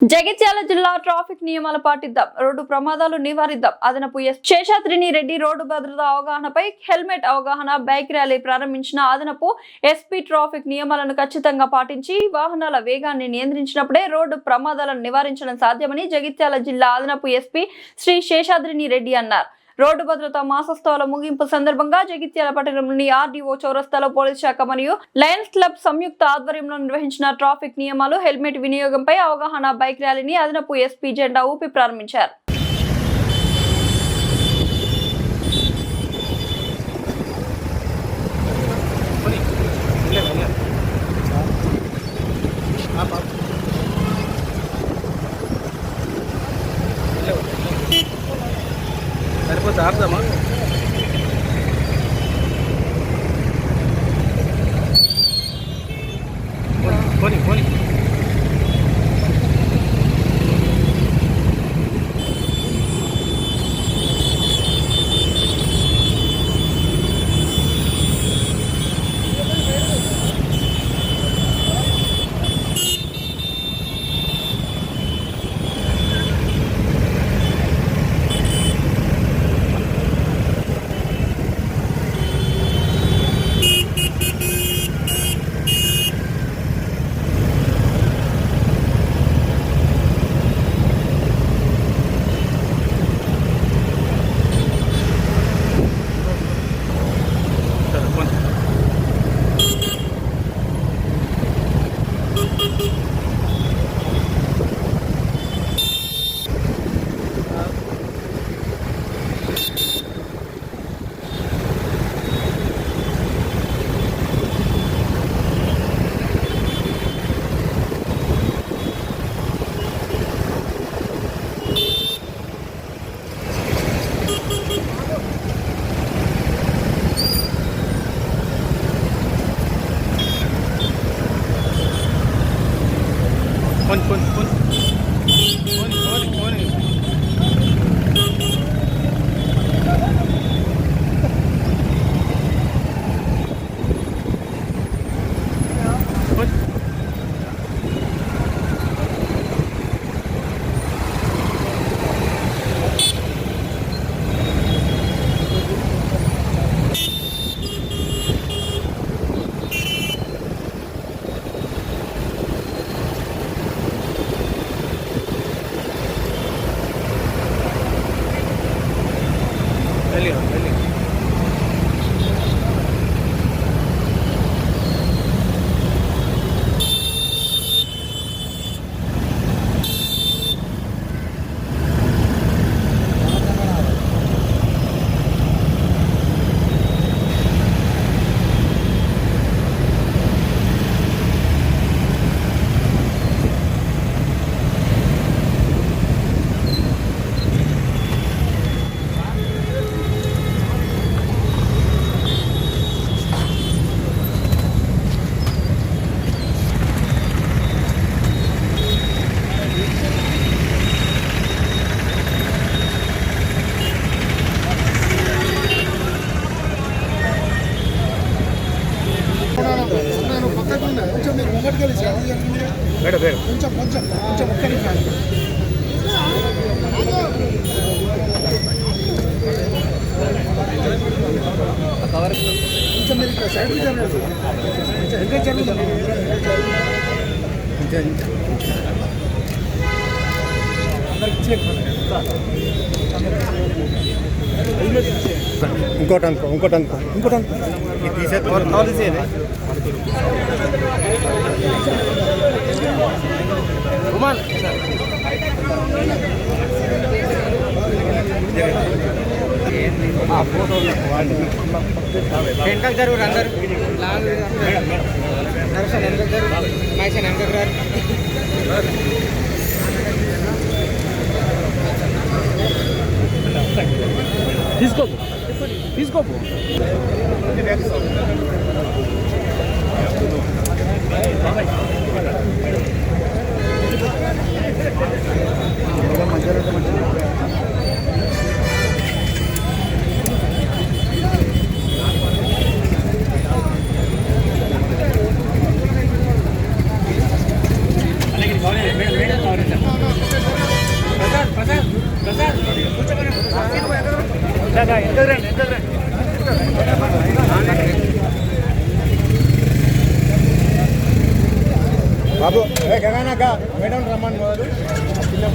జగిత్యాల జిల్లా ట్రాఫిక్ నియమాలు పాటిద్దాం. రోడ్డు ప్రమాదాలు నివారిద్దాం. అదనపు ఎస్ శేషాద్రిని రెడ్డి రోడ్డు భద్రత అవగాహనపై హెల్మెట్ అవగాహన బైక్ ర్యాలీ ప్రారంభించిన అదనపు ఎస్పీ ట్రాఫిక్ నియమాలను ఖచ్చితంగా పాటించి వాహనాల వేగాన్ని నియంత్రించినప్పుడే రోడ్డు ప్రమాదాలను నివారించడం సాధ్యమని జగిత్యాల జిల్లా అదనపు ఎస్పీ శ్రీ శేషాద్రిని రెడ్డి అన్నారు. రోడ్డు భద్రత మాసోత్సవాల ముగింపు సందర్భంగా జగిత్యాల పట్టణంలోని ఆర్డీఓ చౌరస్తాలో పోలీస్ శాఖ మరియు లయన్స్ క్లబ్ సంయుక్త ఆధ్వర్యంలో నిర్వహించిన ట్రాఫిక్ నియమాలు హెల్మెట్ వినియోగంపై అవగాహన బైక్ ర్యాలీని అదనపు ఎస్పీ జెండా ఊపి ప్రారంభించారు. சார்ந்தமா Pun, pun, pun. ఇంకోటి అనుకో ఇంకోటి అనుకో. ఇంకోటి అనుకో ఇది తీసే తీసేది వెనకకు జరువురు అందరు నరసన్ వెనకకు జరువు మహేశన్ వెనకకు రారు తీసుకో తీసుకో మధ్యలో బాబు. గగానాక మేడం రమ్మని మొదలు. చిన్న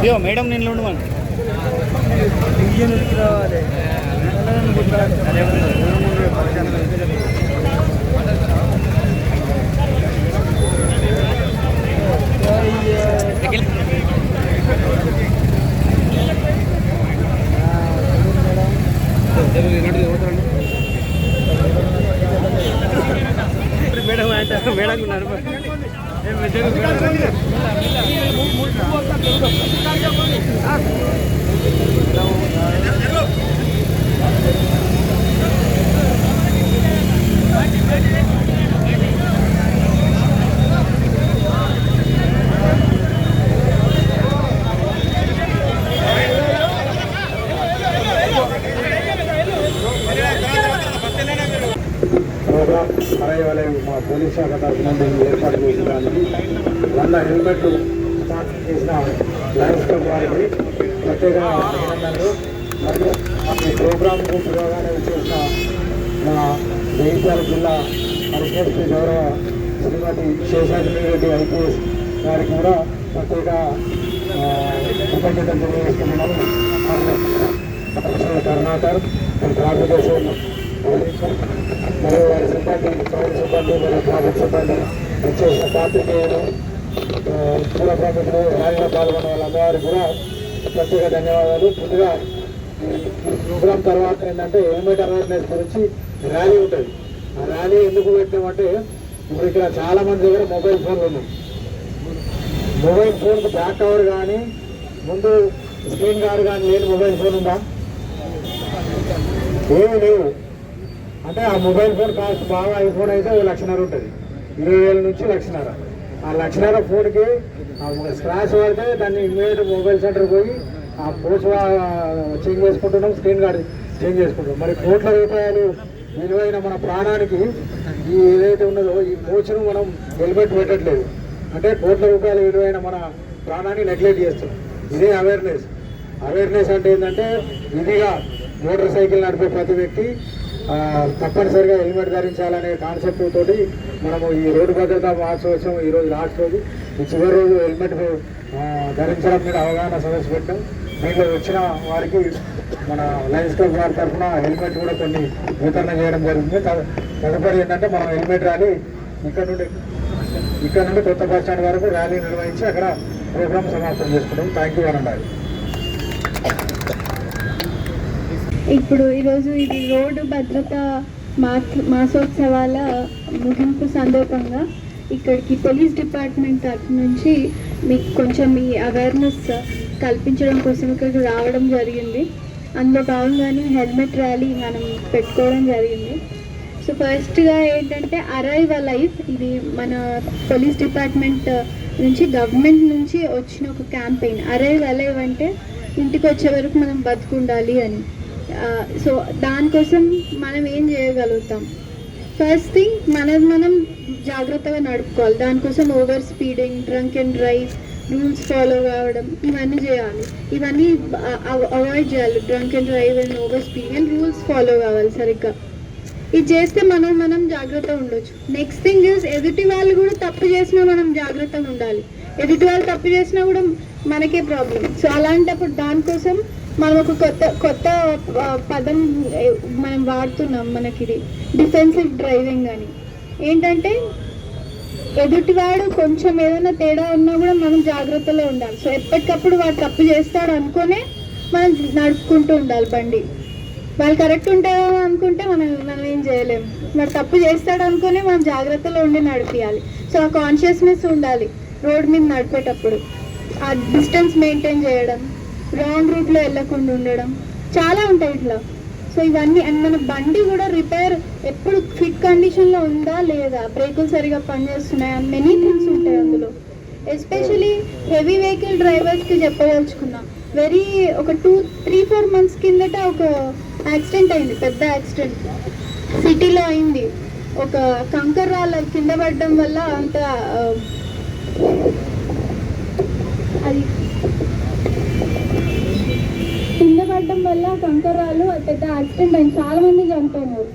అయ్యో మేడం నేను ఉండమని మేడం అంటే మేడం ఉన్నారు అరవై మా పోలీస్ శాఖ తరఫున దీన్ని ఏర్పాటు చేసడానికి వంద హెల్మెట్లు స్పాన్సర్ చేసిన లయన్స్ క్లబ్ వారికి ప్రత్యేక అభినందనలు మరియు ఈ ప్రోగ్రాంకు పురోగానే చేసిన మా జగిత్యాల జిల్లా పరిషత్ గౌరవ శ్రీమతి శేషాద్రి రెడ్డి ఐపీఎస్ గారికి కూడా ప్రత్యేక కృతజ్ఞతలు తెలియజేస్తున్నాము కర్ణాకర్ ట్రాన్స్పోర్టేషన్ మరియు వారి సిబ్బంది పౌర సిబ్బంది మరియు ట్రాఫిక్ సిబ్బంది విచ్చేసిన పాత్రికేయులు పూల ప్రముఖులు ర్యాలీలో పాల్గొన్న వాళ్ళందరూ కూడా ప్రత్యేక ధన్యవాదాలు. ముందుగా ఈ ప్రోగ్రాం తర్వాత ఏంటంటే హెల్మెట్ అవేర్నెస్ గురించి ర్యాలీ ఉంటుంది. ర్యాలీ ఎందుకు పెట్టామంటే ఇప్పుడు ఇక్కడ చాలా మంది దగ్గర మొబైల్ ఫోన్లు ఉన్నాయి. మొబైల్ ఫోన్కి బ్యాక్ కవర్ కానీ ముందు స్క్రీన్ గార్డ్ కానీ లేని మొబైల్ ఫోన్ ఉందా? ఏమి లేవు. అంటే ఆ మొబైల్ ఫోన్ కాస్ట్ బాగా ఐఫోన్ అయితే ఓ లక్షన్నర ఉంటుంది. ఇరవై వేల నుంచి లక్షన్నర. ఆ లక్షన్నర ఫోన్కి ఆ స్క్రాచ్ పడితే దాన్ని ఇమీడియట్ మొబైల్ సెంటర్ పోయి ఆ పోస్ట్ చేంజ్ చేసుకుంటున్నాం స్క్రీన్ గార్డ్ చేంజ్ చేసుకుంటున్నాం. మరి కోట్ల రూపాయలు విలువైన మన ప్రాణానికి ఈ ఏదైతే ఉన్నదో ఈ కోచ్ను మనం హెల్మెట్ పెట్టట్లేదు. అంటే కోట్ల రూపాయల విలువైన మన ప్రాణాన్ని నెగ్లెక్ట్ చేస్తున్నాం. ఇదే అవేర్నెస్ అవేర్నెస్ అంటే ఏంటంటే ఇదిగా మోటార్ సైకిల్ నడిపే ప్రతి వ్యక్తి తప్పనిసరిగా హెల్మెట్ ధరించాలనే కాన్సెప్ట్ తోటి మనము ఈ రోడ్డు భద్రతా మహోత్సవం ఈ రోజు లాస్ట్ రోజు ఈ చివరి రోజు హెల్మెట్ ధరించడం మీద అవగాహన సదస్సు పెట్టాం. దీంట్లో వచ్చిన వారికి మన లయన్స్ క్లబ్ వారి తరఫున హెల్మెట్ కూడా కొన్ని వితరణ చేయడం జరిగింది. తదుపరి ఏంటంటే మనం హెల్మెట్ ర్యాలీ ఇక్కడ నుండి ఇక్కడ నుండి కొత్త బస్ స్టాండ్ వరకు ర్యాలీ నిర్వహించి అక్కడ ప్రోగ్రామ్ సమాప్తం చేసుకుంటాం. థ్యాంక్ యూ అనండి. ఇప్పుడు ఈరోజు ఇది రోడ్డు భద్రత మాసోత్సవాల ముగింపు సందర్భంగా ఇక్కడికి పోలీస్ డిపార్ట్మెంట్ తరఫు నుంచి మీకు కొంచెం మీ అవేర్నెస్ కల్పించడం కోసం ఇక్కడికి రావడం జరిగింది. అందులో భాగంగానే హెల్మెట్ ర్యాలీ మనం పెట్టుకోవడం జరిగింది. సో ఫస్ట్గా ఏంటంటే అరైవ్ లైఫ్ ఇది మన పోలీస్ డిపార్ట్మెంట్ నుంచి గవర్నమెంట్ నుంచి వచ్చిన ఒక క్యాంపెయిన్. అరైవ్ అలైవ్ అంటే ఇంటికి వచ్చే వరకు మనం బతుకుండాలి అని. సో దానికోసం మనం ఏం చేయగలుగుతాం? ఫస్ట్ థింగ్ మనం మనం జాగ్రత్తగా నడుపుకోవాలి. దానికోసం over speeding drunk and drive rules follow కావడం ఇవన్నీ చేయాలి. ఇవన్నీ అవాయిడ్ చేయాలి. Drunk and drive and over speed and rules follow కావాలి సరిగ్గా. ఇది చేస్తే మనం మనం జాగ్రత్తగా ఉండొచ్చు. నెక్స్ట్ థింగ్ ఇస్ ఎదుటి వాళ్ళు కూడా తప్పు చేసినా మనం జాగ్రత్తగా ఉండాలి. ఎదుటి వాళ్ళు తప్పు చేసినా కూడా మనకే ప్రాబ్లం సో అలాంటప్పుడు దానికోసం మనం ఒక కొత్త కొత్త పదం మనం వాడుతున్నాం మనకి ఇది డిఫెన్సివ్ డ్రైవింగ్ అని. ఏంటంటే ఎదుటివాడు కొంచెం ఏదైనా తేడా ఉన్నా కూడా మనం జాగ్రత్తలో ఉండాలి. సో ఎప్పటికప్పుడు వాడు తప్పు చేస్తాడు అనుకునే మనం నడుపుకుంటూ ఉండాలి బండి. వాళ్ళు కరెక్ట్ ఉంటారో అనుకుంటే మనం మనం ఏం చేయలేము మరి తప్పు చేస్తాడు అనుకుని మనం జాగ్రత్తలో ఉండి నడిపియాలి. సో ఆ కాన్షియస్నెస్ ఉండాలి రోడ్ మీద నడిపేటప్పుడు. ఆ డిస్టెన్స్ మెయింటైన్ చేయడం రాంగ్ రూట్లో వెళ్ళకుండా ఉండడం. చాలా ఉంటాయి ఇట్లా. సో ఇవన్నీ అండ్ మన బండి కూడా రిపేర్ ఎప్పుడు ఫిట్ కండిషన్లో ఉందా లేదా? బ్రేకులు సరిగా పనిచేస్తున్నాయా? మెనీ థింగ్స్ ఉంటాయి అందులో. ఎస్పెషలీ హెవీ వెహికల్ డ్రైవర్స్కి చెప్పదలుచుకున్నా. వెరీ ఒక టూ త్రీ ఫోర్ మంత్స్ కిందట ఒక యాక్సిడెంట్ అయింది పెద్ద యాక్సిడెంట్ సిటీలో అయింది. ఒక కంకర్ రాళ్ళ కింద పడడం వల్ల అంత అది పడడం వల్ల కంకరాలు పెద్ద యాక్సిడెంట్ అయింది చాలా మంది చనిపోయినారు.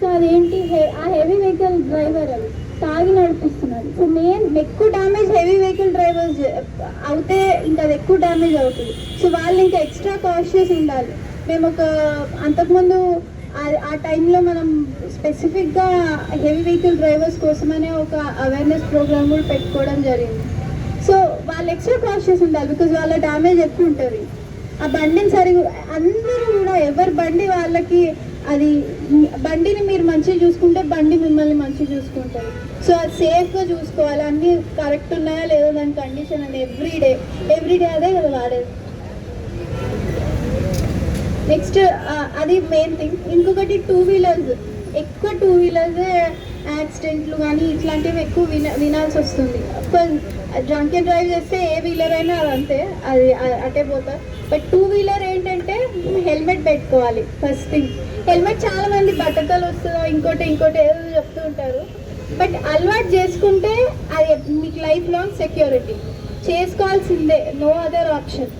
సో అదేంటి? హె- ఆ హెవీ వెహికల్ డ్రైవర్ అది తాగి నడిపిస్తున్నాడు. సో మెయిన్ ఎక్కువ డ్యామేజ్ హెవీ వెహికల్ డ్రైవర్స్ అవుతే ఇంకా అది ఎక్కువ డ్యామేజ్ అవుతుంది. సో వాళ్ళు ఇంకా ఎక్స్ట్రా కాషియస్ ఉండాలి. మేము ఒక అంతకుముందు ఆ- ఆ టైంలో మనం స్పెసిఫిక్గా హెవీ వెహికల్ డ్రైవర్స్ కోసమనే ఒక అవేర్నెస్ ప్రోగ్రామ్ కూడా పెట్టుకోవడం జరిగింది. సో వాళ్ళు ఎక్స్ట్రా కాషియస్ ఉండాలి బికాజ్ వాళ్ళ డ్యామేజ్ ఎక్కువ ఉంటుంది. ఆ బండిని సరిగ్గా అందరూ కూడా ఎవరి బండి వాళ్ళకి అది బండిని మీరు మంచిగా చూసుకుంటే బండి మిమ్మల్ని మంచిగా చూసుకుంటుంది. సో అది సేఫ్గా చూసుకోవాలి. అన్నీ కరెక్ట్ ఉన్నాయా లేదో దాని కండిషన్ అని ఎవ్రీడే ఎవ్రీడే అదే కదా వాడేది. నెక్స్ట్ అది మెయిన్ థింగ్. ఇంకొకటి టూ వీలర్స్. ఎక్కువ టూ వీలర్స్ యాక్సిడెంట్లు కానీ ఇట్లాంటివి ఎక్కువ విన వినాల్సి వస్తుంది. డ్రంక్ అండ్ డ్రైవ్ చేస్తే ఏ వీలర్ అయినా అది అంతే అది అటే పోతా. బట్ టూ వీలర్ ఏంటంటే హెల్మెట్ పెట్టుకోవాలి ఫస్ట్ థింగ్ హెల్మెట్ చాలా మంది బట్టతలు వస్తుందో ఇంకోటి ఇంకోటి ఏదో చెప్తూ ఉంటారు. బట్ అలవాటు చేసుకుంటే అది మీకు లైఫ్ లాంగ్ సెక్యూరిటీ చేసుకోవాల్సిందే no other option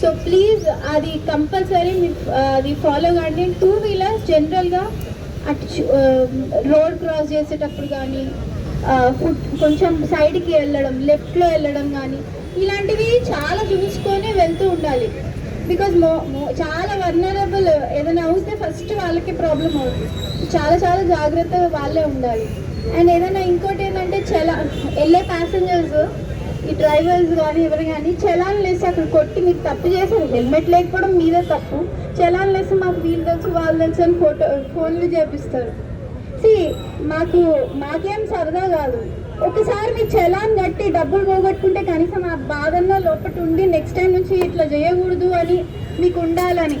so please అది కంపల్సరీ మీరు అది ఫాలో కానీ టూ వీలర్స్ జనరల్గా అటు రోడ్ క్రాస్ చేసేటప్పుడు కానీ ఫుట్ కొంచెం సైడ్కి వెళ్ళడం లెఫ్ట్లో వెళ్ళడం కానీ ఇలాంటివి చాలా చూసుకొని వెళ్తూ ఉండాలి. బికాజ్ మో చాలా వర్నరబుల్ ఏదైనా అవుతే ఫస్ట్ వాళ్ళకి ప్రాబ్లం అవుతుంది. చాలా చాలా జాగ్రత్తగా వాళ్ళే ఉండాలి. అండ్ ఏదైనా ఇంకోటి ఏంటంటే చలా వెళ్ళే ప్యాసింజర్స్ ఈ డ్రైవర్స్ కానీ ఎవరు కానీ చలాన్ లేసి అక్కడ కొట్టి మీరు తప్పు చేశారు. హెల్మెట్ లేకపోవడం మీదే తప్పు. చలాన్ లేసి మాకు వీళ్ళు తెలుసు వాళ్ళు తెలుసు అని ఫోటో ఫోన్లు చేపిస్తారు. సి మాకు మాకేం సరదా కాదు. ఒకసారి మీ చలాన్ కట్టి డబ్బులు పోగొట్టుకుంటే కనీసం ఆ బాధల్లో లోపల ఉండి నెక్స్ట్ టైం నుంచి ఇట్లా చేయకూడదు అని మీకు ఉండాలని.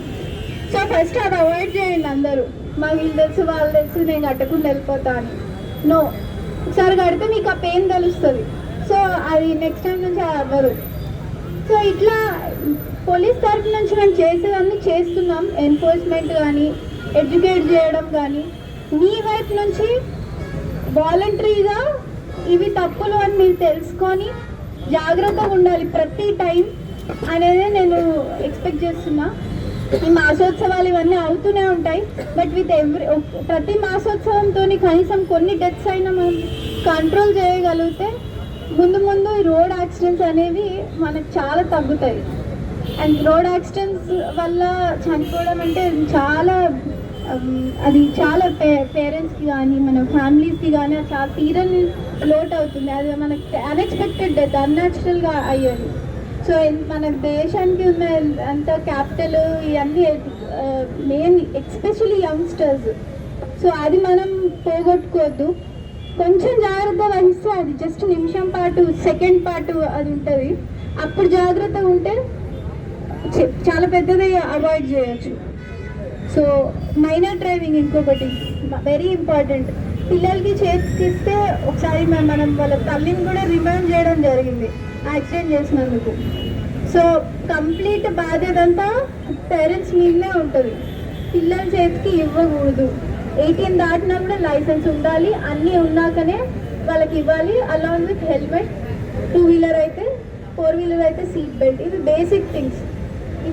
సో ఫస్ట్ అది అవాయిడ్ చేయండి అందరూ. మాకు వీళ్ళు తెలుసు వాళ్ళు తెలుసు నేను కట్టకుండా వెళ్ళిపోతాను నో ఒకసారి కడితే మీకు ఆ పెయిన్ తెలుస్తుంది. సో అది నెక్స్ట్ టైం నుంచి అది అవ్వదు. సో ఇట్లా పోలీస్ తరఫు నుంచి మేము చేసేదాన్ని చేస్తున్నాం. ఎన్ఫోర్స్మెంట్ కానీ ఎడ్యుకేట్ చేయడం కానీ మీ వైపు నుంచి వాలంటరీగా ఇవి తప్పులు అని మీరు తెలుసుకొని జాగ్రత్తగా ఉండాలి ప్రతి టైం అనేది నేను ఎక్స్పెక్ట్ చేస్తున్నా. ఈ మాసోత్సవాలు ఇవన్నీ అవుతూనే ఉంటాయి. బట్ విత్ ఎవ్రీ ప్రతి మాసోత్సవంతో కనీసం కొన్ని డెత్స్ అయినా మనం కంట్రోల్ చేయగలిగితే ముందు ముందు ఈ రోడ్ యాక్సిడెంట్స్ అనేవి మనకు చాలా తగ్గుతాయి. అండ్ రోడ్ యాక్సిడెంట్స్ వల్ల చనిపోవడం అంటే చాలా అది చాలా పే పేరెంట్స్కి కానీ మన ఫ్యామిలీస్కి కానీ అట్లా తీరని లోట్ అవుతుంది. అది మనకి అన్ఎక్స్పెక్టెడ్ డెత్ అన్యాచురల్గా అయ్యేది. సో మన దేశానికి ఉన్న అంత క్యాపిటల్ ఇవన్నీ మెయిన్ ఎక్స్పెషలీ యంగ్స్టర్స్ సో అది మనం పోగొట్టుకోవద్దు. కొంచెం జాగ్రత్త వహిస్తే అది జస్ట్ నిమిషం పాటు సెకండ్ పాటు అది ఉంటుంది. అప్పుడు జాగ్రత్తగా ఉంటే చాలా పెద్దది అవాయిడ్ చేయొచ్చు. సో మైనర్ డ్రైవింగ్ ఇంకొకటి వెరీ ఇంపార్టెంట్ పిల్లలకి చేతికిస్తే ఒకసారి మనం వాళ్ళ తల్లిని కూడా రిమైండ్ చేయడం జరిగింది యాక్సిడెంట్ చేసినందుకు. సో కంప్లీట్ బాధ్యత అంతా పేరెంట్స్ మీదనే ఉంటుంది. పిల్లల చేతికి ఇవ్వకూడదు. ఎయిటీన్ దాటినా కూడా లైసెన్స్ ఉండాలి అన్నీ ఉన్నాకనే వాళ్ళకి ఇవ్వాలి along with helmet two wheeler అయితే ఫోర్ వీలర్ అయితే సీట్ బెల్ట్ ఇవి బేసిక్ థింగ్స్